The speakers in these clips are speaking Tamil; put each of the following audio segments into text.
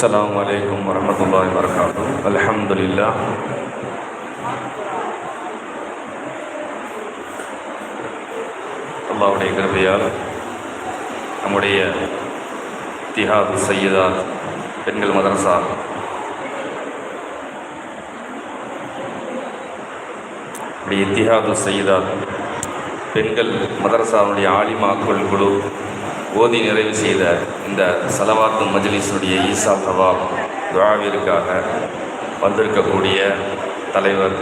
السلام عليكم ورحمة الله وبركاته الحمد لله அல்லாவுடைய கிருபையால் நம்முடைய திஹாத் சையதா பெண்கள் மதரசா நம்முடைய இத்திஹாது சையதா பெண்கள் மதரசாவுடைய ஆலிமாக்கள் குழு ஓதி நிறைவு செய்த இந்த சலவாத்து மஜ்லிஸுடைய ஈசா சவாப் துவாவிற்காக வந்திருக்கக்கூடிய தலைவர்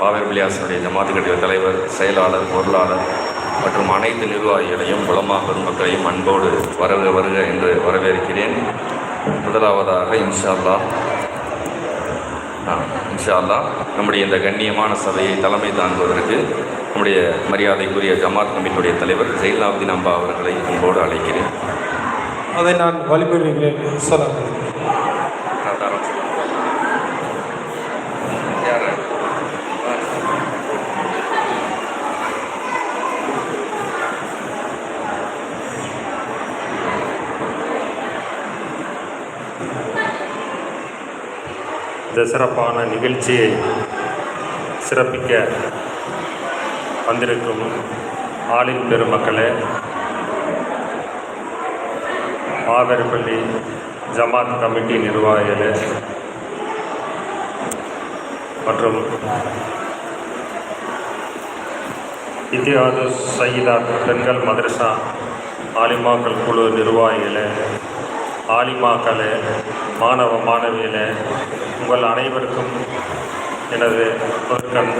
பாபர் பிலியாசனுடைய ஜமாத்து கட்டிய தலைவர் செயலாளர் பொருளாளர் மற்றும் அனைத்து நிர்வாகிகளையும் குலமா பெருமக்களையும் அன்போடு வருக வருக என்று வரவேற்கிறேன். முதலாவதாக இன்ஷா அல்லாஹ் இன்ஷா அல்லாஹ் நம்முடைய இந்த கண்ணியமான சபையை தலைமை தாங்குவதற்கு நம்முடைய மரியாதைக்குரிய ஜமாத் கமிட்டியுடைய தலைவர் ஜெயிலாப்தின் அம்பா அவர்களை அன்போடு அழைக்கிறேன். அதை நான் வழிபடுகிறேன். இந்த சிறப்பான நிகழ்ச்சியை சிறப்பிக்க வந்திருக்கும் ஆளின் பெருமக்களே மாவேறுப்பள்ளி ஜமாத் கமிட்டி நிர்வாகிகளே மற்றும் இத்தியாது சயிதா பெண்கள் மதரசா ஆலிமாக்கள் குழு நிர்வாகிகளே ஆலிமாக்களே மாணவ மாணவிகளே உங்கள் அனைவருக்கும் எனது முதற்கண்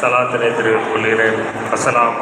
சலாத்தினை தெரிவித்துக் கொள்கிறேன். அசலாமா